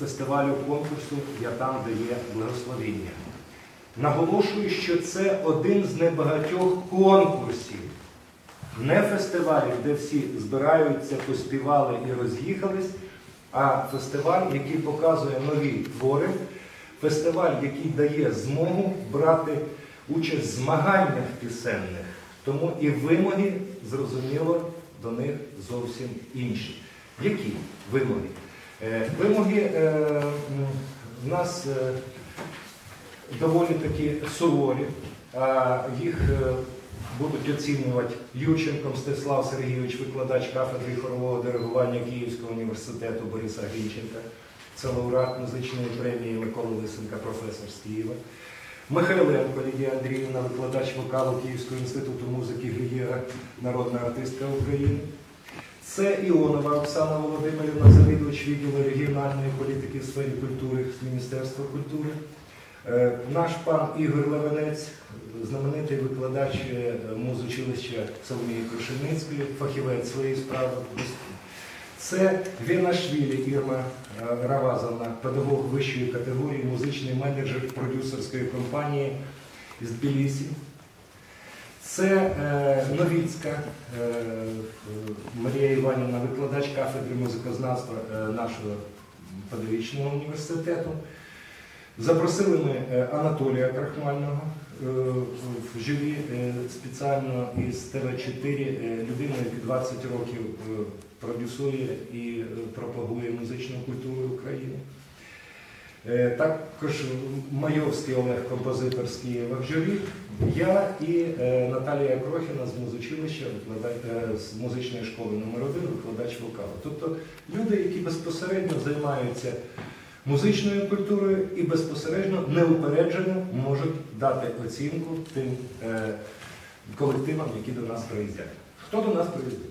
фестивалю конкурсу Я там, де є благословіння. Наголошую, що це один з небагатьох конкурсів, не фестивалів, де всі збираються, поспівали і роз'їхались, а фестиваль, який показує нові твори, фестиваль, який дає змогу брати участь в змаганнях пісенних. Тому і вимоги, зрозуміло, до них зовсім інші. Які вимоги? Е, Вимоги е, в нас е, доволі такі суворі. Їх будуть оцінювати Ющенко Мстислав Сергійович, викладач кафедри хорового диригування Київського університету Бориса Грінченка. Це лауреат музичної премії Миколи Лисенка, професор з Києва. Михайленко Лідія Андріївна, викладач вокалу Київського інституту музики Глієра, народна артистка України. Це Іонова Оксана Володимирівна, завідувач відділу регіональної політики в сфері культури з Міністерства культури. Е, Наш пан Ігор Левенець, знаменитий викладач е, музучилища Соломії Крушельницької, фахівець своєї справи. Це Вінашвілі Ірма е, Равазовна, педагог вищої категорії, музичний менеджер продюсерської компанії з Тбілісі. Це е, Новіцька е, Марія Іванівна, викладач кафедри музикознавства е, нашого педагогічного університету. Запросили ми Анатолія Крахмального в журі спеціально із ТВ4 е, людину, яка 20 років продюсує і пропагує музичну культуру України. Е, Також Майовський Олег, композитор з Києва в журі, я і е, Наталія Крохіна з музичилища, е, з музичної школи номер 1 викладач вокалу. Тобто люди, які безпосередньо займаються музичною культурою і безпосередньо неупереджено можуть дати оцінку тим колективам, які до нас приїздять. Хто до нас приїздить?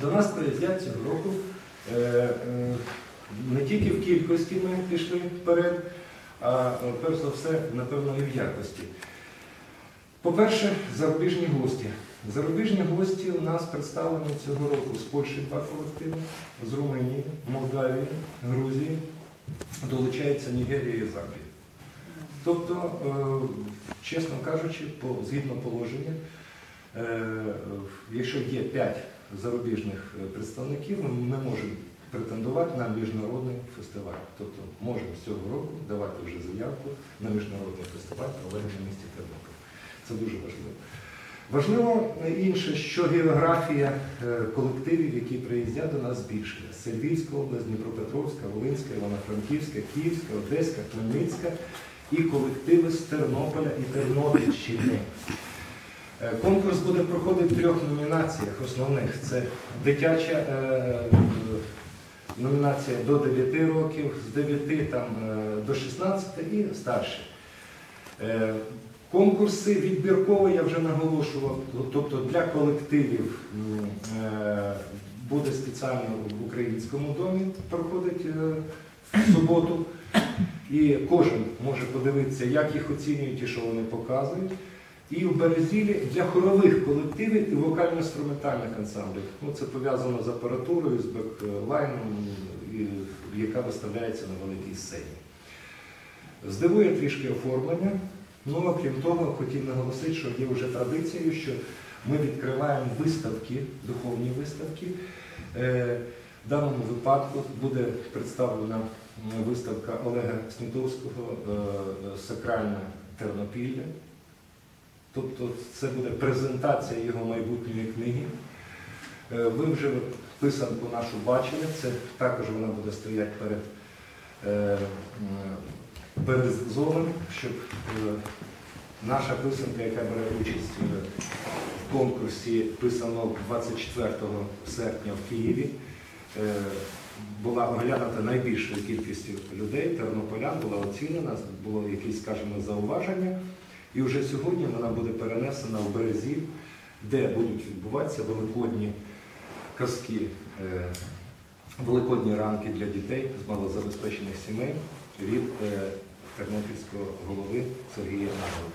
До нас приїздять цього року. Не тільки в кількості ми пішли вперед, а е, перш за все, напевно, і в якості. По-перше, зарубіжні гості. Зарубіжні гості у нас представлені цього року з Польщі два колективи, з Румунії, Молдавії, Грузії, долучається Нігерія і Замбія. Тобто, е, чесно кажучи, згідно положення, е, якщо є п'ять зарубіжних представників, ми можемо претендувати на міжнародний фестиваль. Тобто можемо з цього року давати вже заявку на міжнародний фестиваль, проведений в місті Тернопіль. Це дуже важливо. Важливо інше, що географія е, колективів, які приїздять до нас, збільшує. Сельвійська область, Дніпропетровська, Волинська, Івано-Франківська, Київська, Одеська, Хмельницька і колективи з Тернополя і Тернопільщини. Е, Конкурс буде проходити в трьох номінаціях основних. Це дитяча е, номінація до 9 років, з 9 там, е, до 16 і старші. Е, Конкурси відбіркові, я вже наголошував, тобто для колективів е, буде спеціально в українському домі проходить в суботу. І кожен може подивитися, як їх оцінюють і що вони показують. І в Березілі для хорових колективів і вокально-інструментальних ансамблів. Ну, це пов'язано з апаратурою, з беклайном, яка виставляється на великій сцені. Здивує трішки оформлення. Ну, окрім того, хотів наголосити, що є вже традицією, що ми відкриваємо виставки, духовні виставки. Е, В даному випадку буде представлена виставка Олега Снітовського е, Сакральне Тернопілля. Тобто це буде презентація його майбутньої книги. Е, Ви вже писанку нашу бачили, це також вона буде стояти перед е, м, Березовим, щоб е, наша писанка, яка бере участь в конкурсі писанок 24 серпня в Києві, була оглянута найбільшою кількістю людей, тернополян, була оцінена, було якісь, скажімо, зауваження. І вже сьогодні вона буде перенесена в Березів, де будуть відбуватися великодні казки, е, великодні ранки для дітей з малозабезпечених сімей від е, тернопільського голови Сергія Нагова.